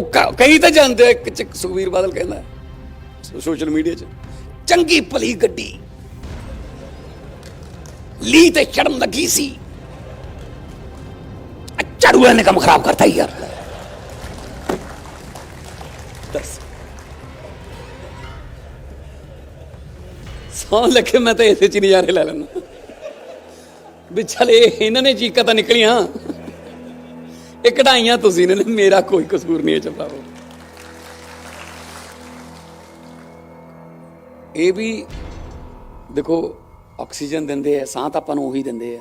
ਉਹ ਕ- ਕਈ ਤਾਂ ਜਾਂਦੇ ਆ, ਇੱਕ ਚ ਸੁਖਵੀਰ ਬਾਦਲ ਕਹਿੰਦਾ ਸੋਸ਼ਲ ਮੀਡੀਆ 'ਚ ਚੰਗੀ ਭਲੀ ਗੱਡੀ। ਲੀ ਤੇ ਚੜਨ ਲੱਗੀ ਸੀ। ਆ ਝਾੜੂਆਂ ਨੇ ਕੰਮ ਖਰਾਬ ਕਰਤਾ ਹੀ ਯਾਰ। ਦੱਸ। ਸੌਂ ਲੱਗੇ ਮੈਂ ਤਾਂ ਇਸੇ ਚ ਹੀ ਨਜ਼ਾਰੇ ਲੈ ਲੈਣਾ ਵੀ ਚੱਲ ਇਹ ਇਹਨਾਂ ਨੇ ਚੀਕਾਂ ਤਾਂ ਨਿਕਲੀਆਂ। ਇਹ ਕਢਾਈਆਂ ਤੁਸੀਂ ਨੇ ਮੇਰਾ ਕੋਈ ਕਸੂਰ ਨਹੀਂ ਹੈ ਚਪਾਓ ਇਹ ਵੀ ਦੇਖੋ, ਆਕਸੀਜਨ ਦਿੰਦੇ ਆ, ਸਾਹ ਤਾਂ ਆਪਾਂ ਨੂੰ ਉਹੀ ਦਿੰਦੇ ਆ।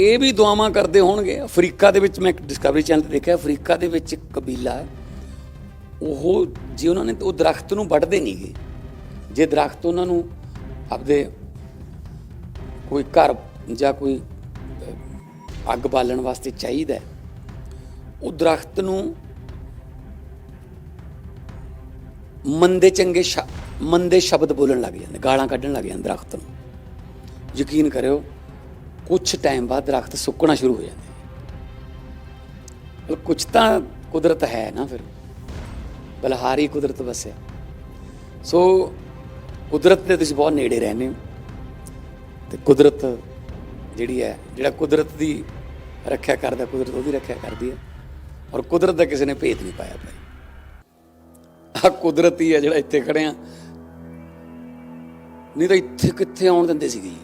ਇਹ ਵੀ ਦੁਆਵਾਂ ਕਰਦੇ ਹੋਣਗੇ। ਅਫਰੀਕਾ ਦੇ ਵਿੱਚ ਮੈਂ ਇੱਕ ਡਿਸਕਵਰੀ ਚੈਨਲ ਤੇ ਦੇਖਿਆ, ਅਫਰੀਕਾ ਦੇ ਵਿੱਚ ਇੱਕ ਕਬੀਲਾ ਹੈ। ਉਹ ਜੇ ਉਹਨਾਂ ਨੇ, ਉਹ ਦਰਖਤ ਨੂੰ ਵੱਢਦੇ ਨਹੀਂਗੇ ਜੇ ਦਰਖਤ ਉਹਨਾਂ ਨੂੰ ਆਪਦੇ ਕੋਈ ਘਰ ਜਾਂ ਕੋਈ ਅੱਗ ਬਾਲਣ ਵਾਸਤੇ ਚਾਹੀਦਾ ਉਹ ਦਰਖਤ ਨੂੰ ਮੰਦੇ ਚੰਗੇ ਸ਼- ਮੰਦੇ ਸ਼ਬਦ ਬੋਲਣ ਲੱਗ ਜਾਂਦੇ, ਗਾਲਾਂ ਕੱਢਣ ਲੱਗ ਜਾਂਦੇ ਦਰਖਤ ਨੂੰ। ਯਕੀਨ ਕਰਿਓ ਕੁਝ ਟਾਈਮ ਬਾਅਦ ਦਰਖਤ ਸੁੱਕਣਾ ਸ਼ੁਰੂ ਹੋ ਜਾਂਦੇ ਮਤਲਬ ਕੁਝ ਤਾਂ ਕੁਦਰਤ ਹੈ ਨਾ ਫਿਰ। ਬਲਹਾਰੀ ਕੁਦਰਤ ਵਸਿਆ ਸੋ ਕੁਦਰਤ ਦੇ ਤੁਸੀਂ ਬਹੁਤ ਨੇੜੇ ਰਹਿੰਦੇ ਹੋ। ਤੇ ਕੁਦਰਤ ਜਿਹੜੀ ਹੈ, ਜਿਹੜਾ ਕੁਦਰਤ ਦੀ ਰੱਖਿਆ ਕਰਦਾ ਕੁਦਰਤ ਉਹਦੀ ਰੱਖਿਆ ਕਰਦੀ ਹੈ। ਔਰ ਕੁਦਰਤ ਦਾ ਕਿਸੇ ਨੇ ਭੇਤ ਨਹੀਂ ਪਾਇਆ ਭਾਈ। ਆ ਕੁਦਰਤੀ ਹੈ ਜਿਹੜਾ ਇੱਥੇ ਖੜੇ ਆ। ਨਹੀਂ ਤਾਂ ਇੱਥੇ ਕਿੱਥੇ ਆਉਣ ਦਿੰਦੇ ਸੀਗੇ ਜੀ।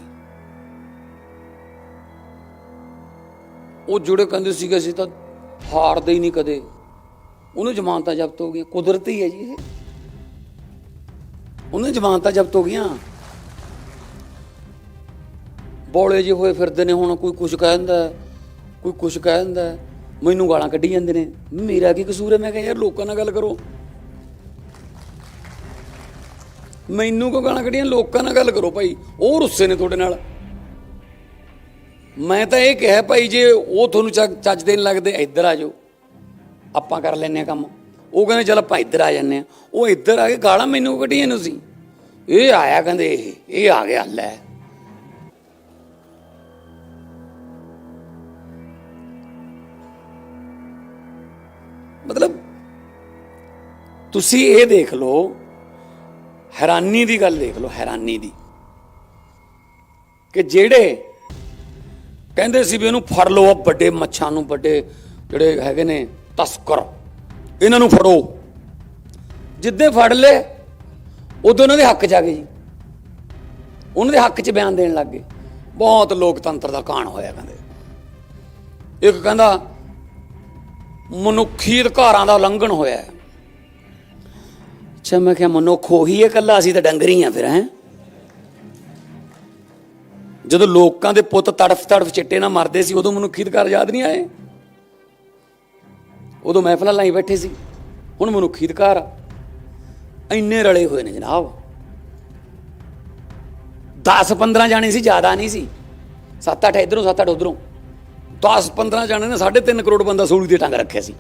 ਉਹ ਜੁੜੇ ਕਹਿੰਦੇ ਸੀਗੇ ਅਸੀਂ ਤਾਂ ਹਾਰਦੇ ਹੀ ਨਹੀਂ ਕਦੇ। ਉਹਨੂੰ ਜ਼ਮਾਨਤਾਂ ਜ਼ਬਤ ਹੋ ਗਈਆਂ। ਕੁਦਰਤੀ ਹੈ ਜੀ ਇਹ। ਉਹਨੂੰ ਜ਼ਮਾਨਤਾਂ ਜ਼ਬਤ ਹੋ ਗਈਆਂ। ਬੋਲੇ ਜਿਹੇ ਹੋਏ ਫਿਰਦੇ ਨੇ ਹੁਣ ਕੋਈ ਕੁਝ ਕਹਿੰਦਾ। ਹੈ, ਕੋਈ ਕੁਝ ਕਹਿੰਦਾ ਹੈ। ਮੈਨੂੰ ਗਾਲਾਂ ਕੱਢੀ ਜਾਂਦੇ ਨੇ। ਮੇਰਾ ਕੀ ਕਸੂਰ ਹੈ? ਮੈਂ ਕਿਹਾ, ਯਾਰ, ਲੋਕਾਂ ਨਾਲ ਗੱਲ ਕਰੋ। ਮੈਨੂੰ ਕੋ ਗਾਲਾਂ ਕੱਢੀਆਂ? ਲੋਕਾਂ ਨਾਲ ਗੱਲ ਕਰੋ ਭਾਈ। ਉਹ ਰੁੱਸੇ ਨੇ ਤੁਹਾਡੇ ਨਾਲ। ਮੈਂ ਤਾਂ ਇਹ ਕਿਹਾ ਭਾਈ, ਜੇ ਉਹ ਤੁਹਾਨੂੰ ਚੱਜ ਚੱਜ ਦੇਣ ਲੱਗਦੇ, ਇੱਧਰ ਆ ਜਾਓ। ਆਪਾਂ ਕਰ ਲੈਨੇ ਆ ਕੰਮ। ਉਹ ਕਹਿੰਦੇ, ਚਲ ਆਪਾਂ ਇੱਧਰ ਆ ਜੰਨੇ ਆ ਉਹ ਇੱਧਰ ਆ ਕੇ ਗਾਲਾਂ ਮੈਨੂੰ ਕੱਢੀਆਂ ਨੂੰ ਸੀ ਇਹ ਆਇਆ ਕਹਿੰਦੇ, ਇਹ ਇਹ ਆ ਗਿਆ, ਲੈ। ਮਤਲਬ ਤੁਸੀਂ ਇਹ ਦੇਖ ਲਓ, ਹੈਰਾਨੀ ਦੀ ਗੱਲ ਦੇਖ ਲਓ, ਹੈਰਾਨੀ ਦੀ। ਕਿ ਜਿਹੜੇ ਕਹਿੰਦੇ ਸੀ ਵੀ ਇਹਨੂੰ ਫੜ ਲਓ ਆ ਵੱਡੇ ਮੱਛਾਂ ਨੂੰ, ਵੱਡੇ ਜਿਹੜੇ ਹੈਗੇ ਨੇ, ਤਸਕਰ, ਇਹਨਾਂ ਨੂੰ ਫੜੋ। ਜਿੱਦੇ ਫੜ ਲਏ, ਉਦੋਂ ਉਹਨਾਂ ਦੇ ਹੱਕ 'ਚ ਆ ਗਏ ਜੀ। ਉਹਨਾਂ ਦੇ ਹੱਕ 'ਚ ਬਿਆਨ ਦੇਣ ਲੱਗ ਗਏ। ਬਹੁਤ ਲੋਕਤੰਤਰ ਦਾ ਕਾਣ ਹੋਇਆ ਕਹਿੰਦੇ। ਇੱਕ ਕਹਿੰਦਾ ਮਨੁੱਖੀ ਅਧਿਕਾਰਾਂ ਦਾ ਉਲੰਘਣ ਹੋਇਆ ਹੈ। ਅੱਛਾ, ਮੈਂ ਕਿਹਾ ਮਨੁੱਖ ਉਹੀ ਹੈ ਕੱਲਾ ਅਸੀਂ ਤਾਂ ਡੰਗਰੀ ਆ ਫਿਰ, ਹੈ? ਜਦੋਂ ਲੋਕਾਂ ਦੇ ਪੁੱਤ ਤੜਫ ਤੜਫ ਚਿੱਟੇ ਨਾਲ ਮਰਦੇ ਸੀ, ਉਦੋਂ ਮਨੁੱਖੀ ਅਧਿਕਾਰ ਯਾਦ ਨਹੀਂ ਆਏ? ਉਦੋਂ ਮਹਿਫਲਾਂ ਲਾਈ ਬੈਠੇ ਸੀ। ਹੁਣ ਮਨੁੱਖੀ ਅਧਿਕਾਰ ਇੰਨੇ ਰਲੇ ਹੋਏ ਨੇ ਜਨਾਬ। 10 15 ਜਾਣੇ ਸੀ, ਜ਼ਿਆਦਾ ਨਹੀਂ ਸੀ। 7 8 ਇਧਰੋਂ 7 8 ਉਧਰੋਂ। 10 15 ਜਾਣੇ ਨੇ 3.5 ਕਰੋੜ ਬੰਦਾ ਸੂਲੀ ਦੇ ਟੰਗ ਰੱਖਿਆ ਸੀ।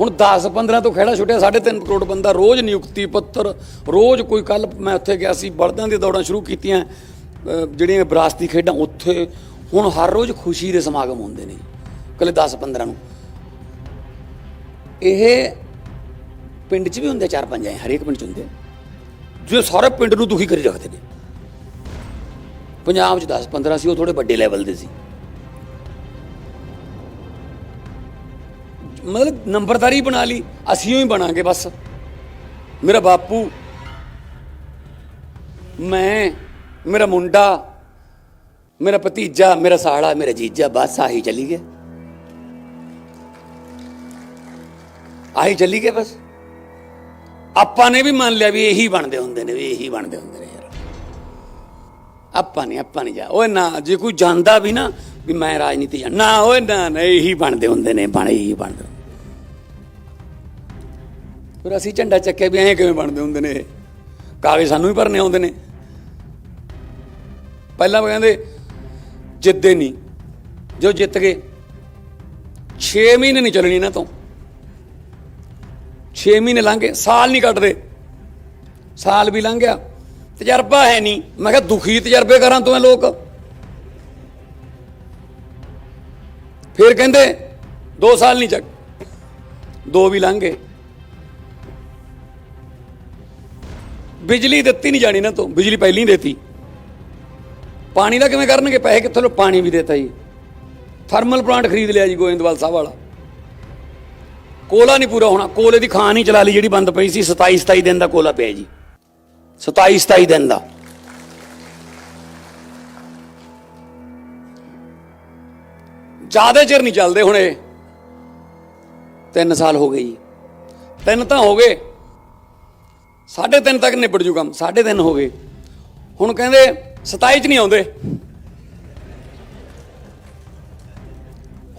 ਹੁਣ 10 15 ਤੋਂ ਖੇੜਾ ਛੁੱਟਿਆ 3.5 ਕਰੋੜ ਬੰਦਾ ਰੋਜ਼ ਨਿਯੁਕਤੀ ਪੱਤਰ, ਰੋਜ਼ ਕੋਈ ਕੱਲ ਮੈਂ ਉੱਥੇ ਗਿਆ ਸੀ ਬਲਦਾਂ ਦੀਆਂ ਦੌੜਾਂ ਸ਼ੁਰੂ ਕੀਤੀਆਂ ਜਿਹੜੀਆਂ ਵਿਰਾਸਤੀ ਖੇਡਾਂ ਉੱਥੇ, ਹੁਣ ਹਰ ਰੋਜ਼ ਖੁਸ਼ੀ ਦੇ ਸਮਾਗਮ ਹੁੰਦੇ ਨੇ, ਕੱਲੇ 10 15 ਨੂੰ। ਇਹ ਪਿੰਡ 'ਚ ਵੀ ਹੁੰਦੇ ਚਾਰ ਪੰਜ, ਐ ਹਰੇਕ ਪਿੰਡ 'ਚ ਹੁੰਦੇ ਜੋ ਸਾਰੇ ਪਿੰਡ ਨੂੰ ਦੁਖੀ ਕਰੀ ਰੱਖਦੇ ਨੇ। ਪੰਜਾਬ 'ਚ 10 15 ਸੀ, ਉਹ ਥੋੜੇ ਵੱਡੇ ਲੈਵਲ ਦੇ ਸੀ। ਮਤਲਬ ਨੰਬਰਦਾਰੀ ਬਣਾ ਲਈ, ਅਸੀਂ ਹੀ ਬਣਾਂਗੇ ਬਸ। ਮੇਰਾ ਬਾਪੂ, ਮੈਂ, ਮੇਰਾ ਮੁੰਡਾ, ਮੇਰਾ ਭਤੀਜਾ, ਮੇਰਾ ਸਾਲਾ, ਮੇਰਾ ਜੀਜਾ, ਬਸ ਆਹੀ ਚਲੀ ਗਿਆ ਆਹੀ ਚਲੀ ਗਿਆ ਬਸ। ਆਪਾਂ ਨੇ ਵੀ ਮੰਨ ਲਿਆ ਵੀ ਇਹੀ ਬਣਦੇ ਹੁੰਦੇ ਨੇ, ਵੀ ਇਹੀ ਬਣਦੇ ਹੁੰਦੇ ਨੇ। ਆਪਾਂ ਨਹੀਂ ਆਪਾਂ ਨਹੀਂ ਜਾ। ਓਏ ਨਾ, ਜੇ ਕੋਈ ਜਾਂਦਾ ਵੀ ਨਾ, ਵੀ ਮੈਂ ਰਾਜਨੀਤੀ ਜਾਂ। ਨਾ, ਓਏ ਨਾ ਨਾ, ਇਹੀ ਬਣਦੇ ਹੁੰਦੇ ਨੇ, ਬਣ, ਇਹੀ ਬਣਦੇ ਫਿਰ ਅਸੀਂ ਝੰਡਾ ਚੱਕਿਆ ਵੀ ਐਂ ਕਿਵੇਂ ਬਣਦੇ ਹੁੰਦੇ ਨੇ ਕਾਗਜ਼ ਸਾਨੂੰ ਹੀ ਭਰਨੇ ਆਉਂਦੇ ਨੇ। ਪਹਿਲਾਂ ਉਹ ਕਹਿੰਦੇ, ਜਿੱਦੇ ਨਹੀਂ ਜੋ ਜਿੱਤ ਗਏ 6 ਮਹੀਨੇ ਨਹੀਂ ਚੱਲਣੀ ਇਹਨਾਂ ਤੋਂ। 6 ਮਹੀਨੇ ਲੰਘ ਗਏ, ਸਾਲ ਨਹੀਂ ਕੱਟਦੇ। ਸਾਲ ਵੀ ਲੰਘ ਗਿਆ। ਤਜਰਬਾ ਹੈ ਨਹੀਂ। ਮੈਂ ਕਿਹਾ ਦੁਖੀ ਤਜਰਬੇ ਕਰਾਂ ਤੂੰ ਲੋਕ। ਫਿਰ ਕਹਿੰਦੇ 2 ਸਾਲ ਨਹੀਂ ਚੱਕ। ਦੋ ਵੀ ਲੰਘ ਗਏ। ਬਿਜਲੀ ਦਿੱਤੀ ਨਹੀਂ ਜਾਣੀ ਨਾ ਤੋਂ। ਬਿਜਲੀ ਪਹਿਲਾਂ ਹੀ ਦੇਤੀ। ਪਾਣੀ ਦਾ ਕਿਵੇਂ ਕਰਨਗੇ? ਪੈਸੇ ਕਿੱਥੋਂ ਲਓ ਪਾਣੀ ਵੀ ਦੇਤਾ ਜੀ। ਥਰਮਲ ਪਲਾਂਟ ਖਰੀਦ ਲਿਆ ਜੀ ਗੋਇੰਦਵਾਲ ਸਾਹਿਬ ਵਾਲਾ। ਕੋਲਾ ਨਹੀਂ ਪੂਰਾ ਹੋਣਾ। ਕੋਲੇ ਦੀ ਖਾਨ ਹੀ ਚਲਾ ਲਈ ਜਿਹੜੀ ਬੰਦ ਪਈ ਸੀ। 27 27 ਦਿਨ ਦਾ ਕੋਲਾ ਪਿਆ ਜੀ। 27 27 ਦਿਨ ਦਾ। ਜ਼ਿਆਦਾ ਚਿਰ ਨਹੀਂ ਚੱਲਦੇ ਹੁਣ। ਇਹ 3 ਸਾਲ ਹੋ ਗਏ ਜੀ। ਤਿੰਨ ਤਾਂ ਹੋ ਗਏ। ਸਾਢੇ ਤਿੰਨ ਤੱਕ ਨਿਬੜ ਜੂ ਕੰਮ, ਸਾਢੇ ਤਿੰਨ ਹੋ ਗਏ। ਹੁਣ ਕਹਿੰਦੇ 27 ਚ ਨਹੀਂ ਆਉਂਦੇ।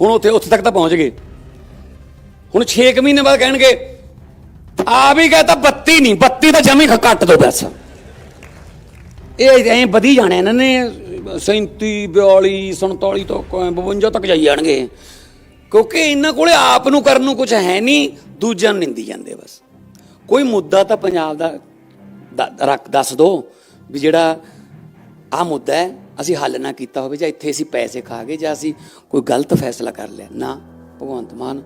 ਹੁਣ ਉੱਥੇ ਉੱਥੇ ਤੱਕ ਤਾਂ ਪਹੁੰਚ ਗਏ। ਹੁਣ 6 ਮਹੀਨੇ ਬਾਅਦ ਕਹਿਣਗੇ ਆ ਵੀ ਕਹਤਾ 32 ਨਹੀਂ 32 ਤਾਂ ਜਮੀ ਘੱਟ ਦੋ ਬਸ। ਇਹ ਐਂ ਵਧੀ ਜਾਣੇ ਇਹਨਾਂ ਨੇ। 37 42 47 ਤੋਂ 52 ਤੱਕ ਜਾਈ ਜਾਣਗੇ। ਕਿਉਂਕਿ ਇਹਨਾਂ ਕੋਲੇ ਆਪ ਨੂੰ ਕਰਨ ਨੂੰ ਕੁਝ ਹੈ ਨਹੀਂ, ਦੂਜਿਆਂ ਨੂੰ ਨਿੰਦੀ ਜਾਂਦੇ ਬਸ। ਕੋਈ ਮੁੱਦਾ ਤਾਂ ਪੰਜਾਬ ਦਾ ਰੱਖ, ਦੱਸ ਦੋ ਵੀ ਜਿਹੜਾ ਆ ਮੁੱਦਾ ਹੈ, ਅਸੀਂ ਹੱਲ ਨਾ ਕੀਤਾ ਹੋਵੇ, ਜਾਂ ਇੱਥੇ ਅਸੀਂ ਪੈਸੇ ਖਾ ਗਏ, ਜਾਂ ਅਸੀਂ ਕੋਈ ਗਲਤ ਫੈਸਲਾ ਕਰ ਲਿਆ। ਨਾ, ਭਗਵੰਤ ਮਾਨ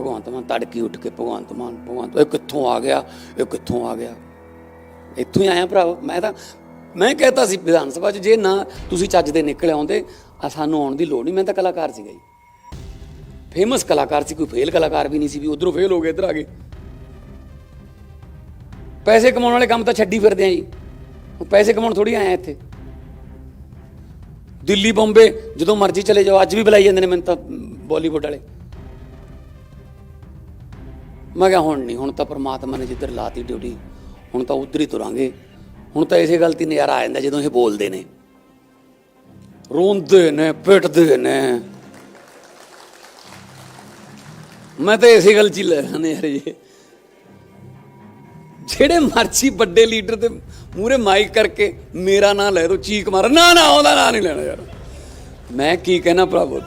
ਭਗਵੰਤ ਮਾਨ, ਤੜਕੀ ਉੱਠ ਕੇ ਭਗਵੰਤ ਮਾਨ, ਭਗਵੰਤ ਇਹ ਕਿੱਥੋਂ ਆ ਗਿਆ, ਇਹ ਕਿੱਥੋਂ ਆ ਗਿਆ? ਇੱਥੋਂ ਹੀ ਆਇਆ ਭਰਾ, ਮੈਂ ਤਾਂ, ਮੈਂ ਕਹਤਾ ਸੀ ਵਿਧਾਨ ਸਭਾ 'ਚ, ਜੇ ਨਾ ਤੁਸੀਂ ਚੱਜ ਦੇ ਨਿਕਲ ਆਉਂਦੇ, ਆ ਸਾਨੂੰ ਆਉਣ ਦੀ ਲੋੜ ਨਹੀਂ। ਮੈਂ ਤਾਂ ਕਲਾਕਾਰ ਸੀਗਾ ਜੀ। ਫੇਮਸ ਕਲਾਕਾਰ ਸੀ, ਕੋਈ ਫੇਲ ਕਲਾਕਾਰ ਵੀ ਨਹੀਂ ਸੀ, ਵੀ ਉਧਰੋਂ ਫੇਲ ਹੋ ਗਏ, ਇੱਧਰ ਆ ਗਏ। ਪੈਸੇ ਕਮਾਉਣ ਵਾਲੇ ਕੰਮ ਤਾਂ ਛੱਡੀ ਫਿਰਦੇ ਆ ਜੀ। ਪੈਸੇ ਕਮਾਉਣ ਥੋੜੀ ਆਇਆ ਇੱਥੇ। ਦਿੱਲੀ ਬੰਬੇ, ਜਦੋਂ ਮਰਜ਼ੀ ਚਲੇ ਜਾਓ, ਅੱਜ ਵੀ ਬੁਲਾਈ ਜਾਂਦੇ ਨੇ ਮੈਨੂੰ ਤਾਂ ਬਾਲੀਵੁੱਡ ਵਾਲੇ। ਮੈਂ ਕਿਹਾ, ਹੁਣ ਨਹੀਂ, ਹੁਣ ਤਾਂ ਪ੍ਰਮਾਤਮਾ ਨੇ ਜਿੱਧਰ ਲਾਤੀ ਡਿਊਟੀ, ਹੁਣ ਤਾਂ ਉਧਰ ਹੀ ਤੁਰਾਂਗੇ। ਹੁਣ ਤਾਂ ਇਸੇ ਗੱਲ ਤੇ ਨਜ਼ਾਰਾ ਆ ਜਾਂਦਾ ਜਦੋਂ ਇਹ ਬੋਲਦੇ ਨੇ। ਰੋਂਦੇ ਨੇ, ਪਿੱਟਦੇ ਨੇ। ਮੈਂ ਤਾਂ ਇਸੇ ਗੱਲ 'ਚ ਹੀ ਲੈ ਨੇ ਯਾਰ ਇਹ। ਜਿਹੜੇ ਮਰਜ਼ੀ ਵੱਡੇ ਲੀਡਰ ਦੇ ਮੂਹਰੇ ਮਾਈਕ ਕਰਕੇ ਮੇਰਾ ਨਾਂ ਲੈ ਦੋ, ਚੀਕ ਮਾਰ। ਨਾ ਨਾ, ਉਹਦਾ ਨਾਂ ਨਹੀਂ ਲੈਣਾ ਯਾਰ। ਮੈਂ ਕੀ ਕਹਿਣਾ ਭਰਾਵੋ?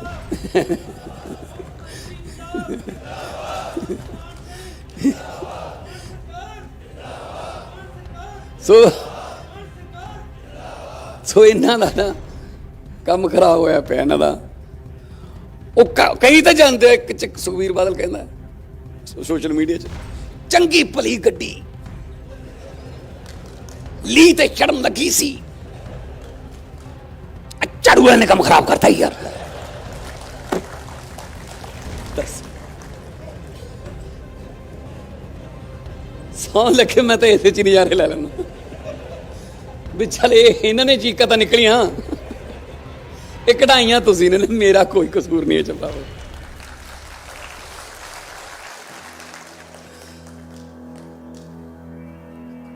ਸੋ ਸੋ ਇਹਨਾਂ ਦਾ ਨਾ ਕੰਮ ਖਰਾਬ ਹੋਇਆ ਪਿਆ ਇਹਨਾਂ ਦਾ। ਉਹ ਕਈ ਤਾਂ ਜਾਂਦੇ ਇੱਕ ਚ ਸੁਖਵੀਰ ਬਾਦਲ ਕਹਿੰਦਾ ਸੋਸ਼ਲ ਮੀਡੀਆ 'ਚ, ਚੰਗੀ ਭਲੀ ਗੱਡੀ। ਲੀ ਤੇ ਚੜਨ ਲੱਗੀ ਸੀ। ਚੜੂਏ ਨੇ ਕੰਮ ਖਰਾਬ ਕਰਤਾ ਹੀ ਯਾਰ। ਸੌਂ ਲੱਗੇ, ਮੈਂ ਤਾਂ ਇਸੇ ਚ ਹੀ ਨਜ਼ਾਰੇ ਲੈ ਲੈਣਾ ਵੀ ਚੱਲ ਇਹਨਾਂ ਨੇ ਚੀਕਾਂ ਤਾਂ ਨਿਕਲੀਆਂ। ਇਹ ਕਢਾਈਆਂ ਤੁਸੀਂ ਨੇ, ਮੇਰਾ ਕੋਈ ਕਸੂਰ ਨਹੀਂ ਹੈ ਚੰਪਾ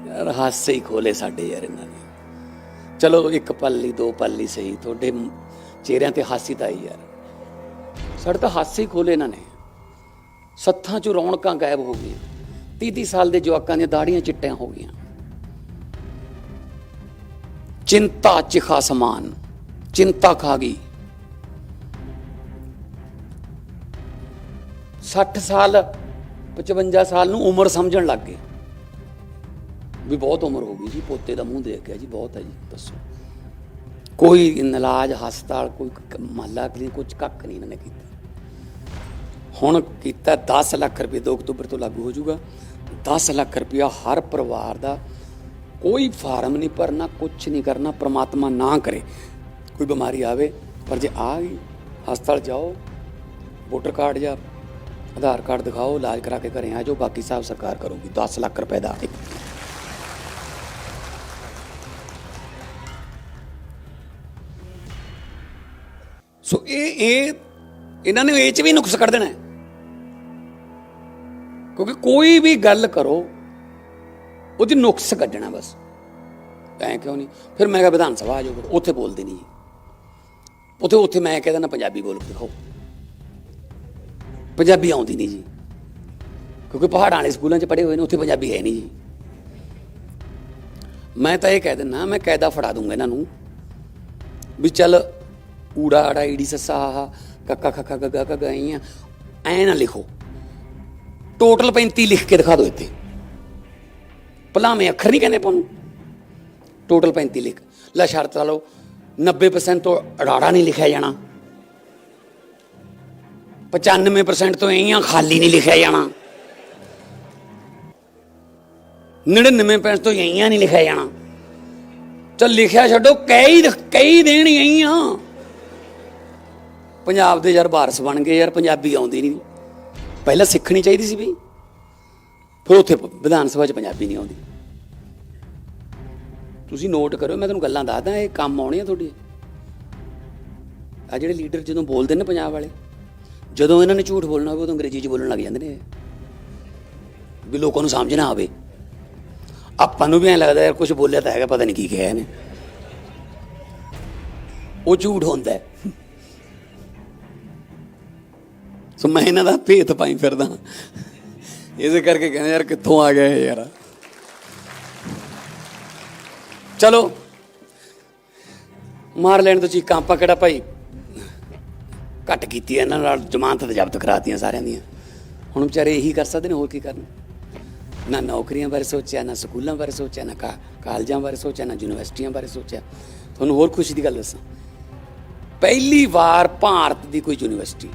ਯਾਰ ਹਾਸੇ ਹੀ ਖੋਲੇ ਸਾਡੇ ਯਾਰ ਇਹਨਾਂ ਨੇ। ਚਲੋ ਇੱਕ ਪੱਲੀ, ਦੋ ਪਲ ਸਹੀ, ਤੁਹਾਡੇ ਚਿਹਰਿਆਂ ਤੇ ਹਾਸੀ ਤਾਂ ਆਈ ਯਾਰ। ਸਾਡੇ ਤਾਂ ਹਾਸੇ ਹੀ ਖੋਲੇ ਇਹਨਾਂ ਨੇ। ਸੱਥਾਂ ਚੋਂ ਰੌਣਕਾਂ ਗਾਇਬ ਹੋ ਗਈਆਂ। 30 30 ਸਾਲ ਦੇ ਜਵਾਕਾਂ ਦੀਆਂ ਦਾੜੀਆਂ ਚਿੱਟੀਆਂ ਹੋ ਗਈਆਂ। ਚਿੰਤਾ ਚਿਖਾ ਸਮਾਨ ਚਿੰਤਾ ਖਾ ਗਈ। 60 ਸਾਲ 55 ਸਾਲ ਨੂੰ ਉਮਰ ਸਮਝਣ ਲੱਗ ਗਏ। ਵੀ ਬਹੁਤ ਉਮਰ ਹੋ ਗਈ ਜੀ, ਪੋਤੇ ਦਾ ਮੂੰਹ ਦੇਖ ਗਿਆ ਜੀ, ਬਹੁਤ ਹੈ ਜੀ, ਦੱਸੋ। ਕੋਈ ਇਲਾਜ, ਹਸਪਤਾਲ, ਕੋਈ ਮਹੱਲਾ, ਕਲੀਨਿਕ ਕੁਝ ਕੱਖ ਨਹੀਂ ਇਹਨਾਂ ਨੇ ਕੀਤਾ। ਹੁਣ ਕੀਤਾ 10 ਲੱਖ ਰੁਪਏ 2 ਅਕਤੂਬਰ ਤੋਂ ਲਾਗੂ ਹੋ ਜਾਊਗਾ। 10 ਲੱਖ ਰੁਪਇਆ ਹਰ ਪਰਿਵਾਰ ਦਾ ਕੋਈ ਫਾਰਮ ਨਹੀਂ ਭਰਨਾ ਕੁਝ ਨਹੀਂ ਕਰਨਾ, ਪ੍ਰਮਾਤਮਾ ਨਾ ਕਰੇ ਕੋਈ ਬਿਮਾਰੀ ਆਵੇ, ਪਰ ਜੇ ਆ ਗਈ, ਹਸਪਤਾਲ ਜਾਓ, ਵੋਟਰ ਕਾਰਡ ਜਾਂ ਆਧਾਰ ਕਾਰਡ ਦਿਖਾਓ, ਇਲਾਜ ਕਰਾ ਕੇ ਘਰੇ ਆ ਜਾਓ, ਬਾਕੀ ਸਾਹਿਬ ਸਰਕਾਰ ਕਰੂਗੀ 10 ਲੱਖ ਰੁਪਏ ਦਾ ਸੋ ਇਹ ਇਹ, ਇਹਨਾਂ ਨੇ ਇਹ ਚ ਵੀ ਨੁਕਸ ਕੱਢ ਦੇਣਾ ਹੈ। ਕਿਉਂਕਿ ਕੋਈ ਵੀ ਗੱਲ ਕਰੋ, ਉਹਦੀ ਨੁਕਸ ਕੱਢਣਾ ਬਸ। ਐ ਕਿਉਂ ਨਹੀਂ? ਫਿਰ ਮੈਂ ਕਿਹਾ ਵਿਧਾਨ ਸਭਾ ਆ ਜਾਓ ਉੱਥੇ ਬੋਲਦੇ ਨਹੀਂ ਉੱਥੇ ਉੱਥੇ ਮੈਂ ਕਹਿ ਦਿੰਦਾ ਪੰਜਾਬੀ ਬੋਲ ਕੇ ਦਿਖਾਓ। ਪੰਜਾਬੀ ਆਉਂਦੀ ਨਹੀਂ ਜੀ। ਕਿਉਂਕਿ ਪਹਾੜਾਂ ਵਾਲੇ ਸਕੂਲਾਂ 'ਚ ਪੜ੍ਹੇ ਹੋਏ ਨੇ, ਉੱਥੇ ਪੰਜਾਬੀ ਹੈ ਨਹੀਂ ਜੀ। ਮੈਂ ਤਾਂ ਇਹ ਕਹਿ ਦਿੰਦਾ, ਮੈਂ ਕਾਇਦਾ ਫੜਾ ਦੂੰਗਾ ਇਹਨਾਂ ਨੂੰ ਵੀ ਚੱਲ ਊੜਾ ਆੜਾ, ਈੜੀ ਸੱਸਾ ਹਾ ਕੱਕਾ ਖੱਕਾ ਗੱਗਾ ਗਾ ਗਾਈਆਂ ਐ ਨਾ ਲਿਖੋ। ਟੋਟਲ 35 ਲਿਖ ਕੇ ਦਿਖਾ ਦਿਓ ਇੱਥੇ। ਭਲਾਵੇਂ ਅੱਖਰ ਨਹੀਂ ਕਹਿੰਦੇ ਆਪਾਂ ਟੋਟਲ 35 ਲਿਖ। ਲੈ ਸ਼ਰਤ ਲਾ ਲਓ 90% ਤੋਂ ਅੜਾੜਾ ਨਹੀਂ ਲਿਖਿਆ ਜਾਣਾ। 95% ਤੋਂ ਐਂ ਖਾਲੀ ਨਹੀਂ ਲਿਖਿਆ ਜਾਣਾ। 99% ਤੋਂ ਐਂ ਨਹੀਂ ਲਿਖਿਆ ਜਾਣਾ। ਚੱਲ ਲਿਖਿਆ ਛੱਡੋ, ਕਈ ਕਈ ਦੇਣ ਐਂ ਪੰਜਾਬ ਦੇ ਯਾਰ ਵਾਰਸ ਬਣ ਗਏ ਯਾਰ, ਪੰਜਾਬੀ ਆਉਂਦੀ ਨਹੀਂ। ਪਹਿਲਾਂ ਸਿੱਖਣੀ ਚਾਹੀਦੀ ਸੀ ਵੀ। ਫਿਰ ਉੱਥੇ ਵਿਧਾਨ ਸਭਾ 'ਚ ਪੰਜਾਬੀ ਨਹੀਂ ਆਉਂਦੀ। ਤੁਸੀਂ ਨੋਟ ਕਰੋ ਮੈਂ ਤੁਹਾਨੂੰ ਗੱਲਾਂ ਦੱਸਦਾ, ਇਹ ਕੰਮ ਆਉਣੇ ਆ ਤੁਹਾਡੇ। ਆ ਜਿਹੜੇ ਲੀਡਰ ਜਦੋਂ ਬੋਲਦੇ ਨੇ ਪੰਜਾਬ ਵਾਲੇ, ਜਦੋਂ ਇਹਨਾਂ ਨੇ ਝੂਠ ਬੋਲਣਾ ਹੋਵੇ, ਉਦੋਂ ਅੰਗਰੇਜ਼ੀ 'ਚ ਬੋਲਣ ਲੱਗ ਜਾਂਦੇ ਨੇ ਵੀ ਲੋਕਾਂ ਨੂੰ ਸਮਝ ਨਾ ਆਵੇ। ਆਪਾਂ ਨੂੰ ਵੀ ਐਂ ਲੱਗਦਾ ਯਾਰ ਕੁਝ ਬੋਲਿਆ ਤਾਂ ਹੈਗਾ, ਪਤਾ ਨਹੀਂ ਕੀ ਕਿਹਾ ਇਹਨੇ। ਉਹ ਝੂਠ ਹੁੰਦਾ ਹੈ। ਸੋ ਮੈਂ ਇਹਨਾਂ ਦਾ ਭੇਤ ਪਾਈ ਫਿਰਦਾ। ਇਸੇ ਕਰਕੇ ਕਹਿੰਦੇ ਯਾਰ ਕਿੱਥੋਂ ਆ ਗਿਆ ਇਹ ਯਾਰ। ਚਲੋ। ਮਾਰ ਲੈਣ ਤੋਂ ਚੀਕਾਂ ਆਪਾਂ ਕਿਹੜਾ ਭਾਈ? ਘੱਟ ਕੀਤੀ ਇਹਨਾਂ ਨਾਲ ਜ਼ਮਾਨਤ ਤੇ ਜ਼ਬਤ ਕਰਾਤੀਆਂ ਸਾਰਿਆਂ ਦੀਆਂ। ਹੁਣ ਵਿਚਾਰੇ ਇਹੀ ਕਰ ਸਕਦੇ ਨੇ, ਹੋਰ ਕੀ ਕਰਨ? ਨਾ ਨੌਕਰੀਆਂ ਬਾਰੇ ਸੋਚਿਆ, ਨਾ ਸਕੂਲਾਂ ਬਾਰੇ ਸੋਚਿਆ, ਨਾ ਕਾ- ਕਾਲਜਾਂ ਬਾਰੇ ਸੋਚਿਆ, ਨਾ ਯੂਨੀਵਰਸਿਟੀਆਂ ਬਾਰੇ ਸੋਚਿਆ। ਤੁਹਾਨੂੰ ਹੋਰ ਖੁਸ਼ੀ ਦੀ ਗੱਲ ਦੱਸਾਂ। ਪਹਿਲੀ ਵਾਰ ਭਾਰਤ ਦੀ ਕੋਈ ਯੂਨੀਵਰਸਿਟੀ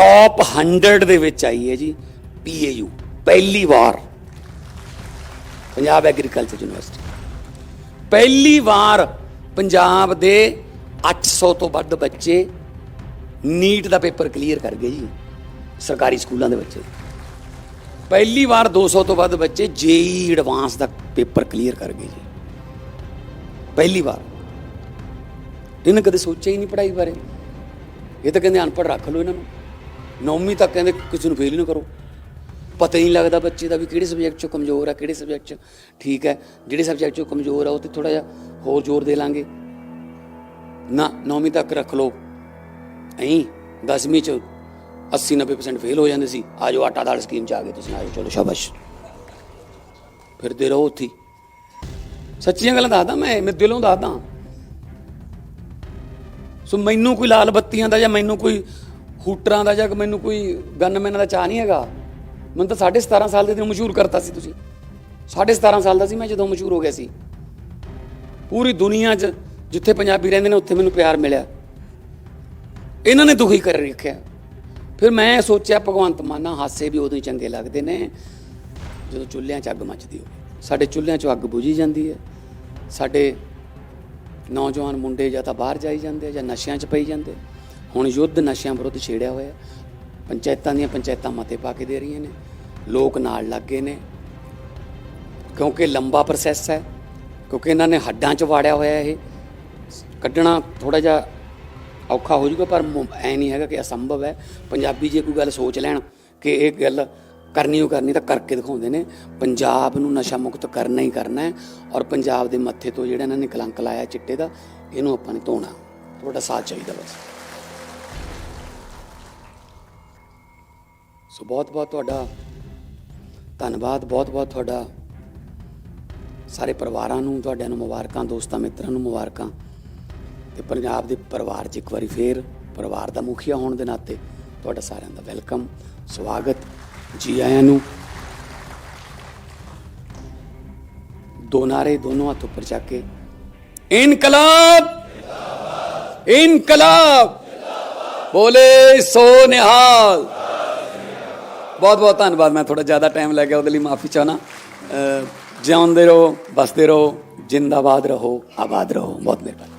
ਟੌਪ 100 ਦੇ ਵਿੱਚ ਆਈ ਹੈ ਜੀ ਪੀਏਯੂ ਪਹਿਲੀ ਵਾਰ ਪੰਜਾਬ ਐਗਰੀਕਲਚਰ ਯੂਨੀਵਰਸਿਟੀ ਪਹਿਲੀ ਵਾਰ ਪੰਜਾਬ ਦੇ 800 ਤੋਂ ਵੱਧ ਬੱਚੇ ਨੀਟ ਦਾ ਪੇਪਰ ਕਲੀਅਰ ਕਰ ਗਏ ਜੀ, ਸਰਕਾਰੀ ਸਕੂਲਾਂ ਦੇ ਬੱਚੇ। ਪਹਿਲੀ ਵਾਰ 200 ਤੋਂ ਵੱਧ ਬੱਚੇ ਜੇਈ ਐਡਵਾਂਸ ਦਾ ਪੇਪਰ ਕਲੀਅਰ ਕਰ ਗਏ ਜੀ। ਪਹਿਲੀ ਵਾਰ। ਇਹਨੇ ਕਦੇ ਸੋਚਿਆ ਹੀ ਨਹੀਂ ਪੜ੍ਹਾਈ ਬਾਰੇ। ਇਹ ਤਾਂ ਕਹਿੰਦੇ ਅਨਪੜ੍ਹ ਰੱਖ ਲਓ ਇਹਨਾਂ ਨੂੰ। ਨੌਵੀਂ ਤੱਕ ਕਹਿੰਦੇ ਕਿਸੇ ਨੂੰ ਫੇਲ ਹੀ ਨਾ ਕਰੋ। ਪਤਾ ਹੀ ਨਹੀਂ ਲੱਗਦਾ ਬੱਚੇ ਦਾ ਵੀ ਕਿਹੜੇ ਸਬਜੈਕਟ 'ਚ ਕਮਜ਼ੋਰ ਆ, ਕਿਹੜੇ ਸਬਜੈਕਟ 'ਚ ਠੀਕ ਹੈ ਜਿਹੜੇ ਸਬਜੈਕਟ 'ਚ ਕਮਜ਼ੋਰ ਆ, ਉਹ ਤੇ ਥੋੜਾ ਜਿਹਾ ਹੋਰ ਜ਼ੋਰ ਦੇ ਲਾਂਗੇ। ਨਾ, ਨੌਵੀਂ ਤੱਕ ਰੱਖ ਲਓ। ਐਂ 10ਵੀਂ 'ਚ 80 90% ਫੇਲ ਹੋ ਜਾਂਦੇ ਸੀ। ਆ ਜਾਓ ਆਟਾ ਦਾਲ ਸਕੀਮ 'ਚ ਆ ਗਏ ਤੁਸੀਂ, ਆ ਜਾਓ, ਚਲੋ ਸ਼ਾਬਾਸ਼। ਫਿਰਦੇ ਰਹੋ ਉੱਥੇ ਸੱਚੀਆਂ ਗੱਲਾਂ ਦੱਸਦਾ ਮੈਂ ਮੈਂ ਦਿਲੋਂ ਦੱਸਦਾ। ਸੋ ਮੈਨੂੰ ਕੋਈ ਲਾਲ ਬੱਤੀਆਂ ਦਾ ਜਾਂ ਮੈਨੂੰ ਕੋਈ ਹੂਟਰਾਂ ਦਾ ਜਾਂ ਮੈਨੂੰ ਕੋਈ ਗਨਮੈਨਾਂ ਦਾ ਚਾਹ ਨਹੀਂ ਹੈਗਾ। ਮੈਨੂੰ ਤਾਂ 17.5 ਸਾਲ ਦੇ ਦਿਨ ਮਸ਼ਹੂਰ ਕਰਤਾ ਸੀ ਤੁਸੀਂ। 17.5 ਸਾਲ ਦਾ ਸੀ, ਮੈਂ ਜਦੋਂ ਮਸ਼ਹੂਰ ਹੋ ਗਿਆ ਸੀ। ਪੂਰੀ ਦੁਨੀਆ 'ਚ ਜਿੱਥੇ ਪੰਜਾਬੀ ਰਹਿੰਦੇ ਨੇ, ਉੱਥੇ ਮੈਨੂੰ ਪਿਆਰ ਮਿਲਿਆ। ਇਹਨਾਂ ਨੇ ਦੁਖੀ ਕਰ ਰੱਖਿਆ। ਫਿਰ ਮੈਂ ਸੋਚਿਆ, ਭਗਵੰਤ ਮਾਨਾ ਹਾਸੇ ਵੀ ਉਦੋਂ ਹੀ ਚੰਗੇ ਲੱਗਦੇ ਨੇ। ਜਦੋਂ ਚੁੱਲ੍ਹਿਆਂ 'ਚ ਅੱਗ ਮੱਚਦੀ ਹੋਵੇ। ਸਾਡੇ ਚੁੱਲ੍ਹਿਆਂ 'ਚ ਅੱਗ ਬੁਝੀ ਜਾਂਦੀ ਹੈ। ਸਾਡੇ ਨੌਜਵਾਨ ਮੁੰਡੇ ਜਾਂ ਤਾਂ ਬਾਹਰ ਜਾਈ ਜਾਂਦੇ ਜਾਂ ਨਸ਼ਿਆਂ 'ਚ ਪਈ ਜਾਂਦੇ ਹੁਣ ਯੁੱਧ ਨਸ਼ਿਆਂ ਵਿਰੁੱਧ ਛੇੜਿਆ ਹੋਇਆ। ਪੰਚਾਇਤਾਂ ਦੀਆਂ ਪੰਚਾਇਤਾਂ ਮਤੇ ਪਾ ਕੇ ਦੇ ਰਹੀਆਂ ਨੇ। ਲੋਕ ਨਾਲ ਲੱਗ ਗਏ ਨੇ। ਕਿਉਂਕਿ ਲੰਬਾ ਪ੍ਰੋਸੈਸ ਹੈ। ਕਿਉਂਕਿ ਇਹਨਾਂ ਨੇ ਹੱਡਾਂ 'ਚ ਵਾੜਿਆ ਹੋਇਆ ਇਹ। ਕੱਢਣਾ ਥੋੜਾ ਜਿਹਾ ਔਖਾ ਹੋ ਜਾਊਗਾ, ਪਰ ਮੁ- ਐ ਨਹੀਂ ਹੈਗਾ ਕਿ ਅਸੰਭਵ ਹੈ। ਪੰਜਾਬੀ ਜੇ ਕੋਈ ਗੱਲ ਸੋਚ ਲੈਣ ਕਿ ਇਹ ਗੱਲ ਕਰਨੀ ਉਹ ਕਰਨੀ ਤਾਂ ਕਰਕੇ ਦਿਖਾਉਂਦੇ ਨੇ। ਪੰਜਾਬ ਨੂੰ ਨਸ਼ਾ ਮੁਕਤ ਕਰਨਾ ਹੀ ਕਰਨਾ ਹੈ ਔਰ ਪੰਜਾਬ ਦੇ ਮੱਥੇ ਤੋਂ ਜਿਹੜਾ ਇਹਨਾਂ ਨੇ ਕਲੰਕ ਲਾਇਆ ਚਿੱਟੇ ਦਾ, ਇਹਨੂੰ ਆਪਾਂ ਨੇ ਧੋਣਾ। ਤੁਹਾਡਾ ਸਾਥ ਚਾਹੀਦਾ ਬਸ। ਸੋ ਬਹੁਤ ਬਹੁਤ ਤੁਹਾਡਾ ਧੰਨਵਾਦ, ਬਹੁਤ ਬਹੁਤ ਤੁਹਾਡਾ ਸਾਰੇ ਪਰਿਵਾਰਾਂ ਨੂੰ, ਤੁਹਾਡਿਆਂ ਨੂੰ ਮੁਬਾਰਕਾਂ, ਦੋਸਤਾਂ, ਮਿੱਤਰਾਂ ਨੂੰ ਮੁਬਾਰਕਾਂ। ਤੇ ਪੰਜਾਬ ਦੇ ਪਰਿਵਾਰ 'ਚ ਇੱਕ ਵਾਰੀ ਫੇਰ ਪਰਿਵਾਰ ਦਾ ਮੁਖੀਆ ਹੋਣ ਦੇ ਨਾਤੇ ਤੁਹਾਡਾ ਸਾਰਿਆਂ ਦਾ ਵੈਲਕਮ, ਸਵਾਗਤ ਜੀ ਆਇਆਂ ਨੂੰ। ਦੋ ਨਾਰੇ ਦੋਨੋਂ ਹੱਥ ਉੱਪਰ ਚੱਕ ਕੇ, ਇਨਕਲਾਬ! ਇਨਕਲਾਬ! ਬੋਲੇ ਸੋ ਨਿਹਾਲ! ਬਹੁਤ ਬਹੁਤ ਧੰਨਵਾਦ। ਮੈਂ ਥੋੜਾ ਜ਼ਿਆਦਾ ਟਾਈਮ ਲੈ ਗਿਆ, ਉਹਦੇ ਲਈ ਮਾਫੀ ਚਾਹਨਾ ਜਿਉਂਦੇ ਰਹੋ ਬਸਦੇ ਰਹੋ, ਜਿੰਦਾਬਾਦ ਰਹੋ, ਆਬਾਦ ਰਹੋ। ਬਹੁਤ ਮਿਹਰਬਾਨੀ।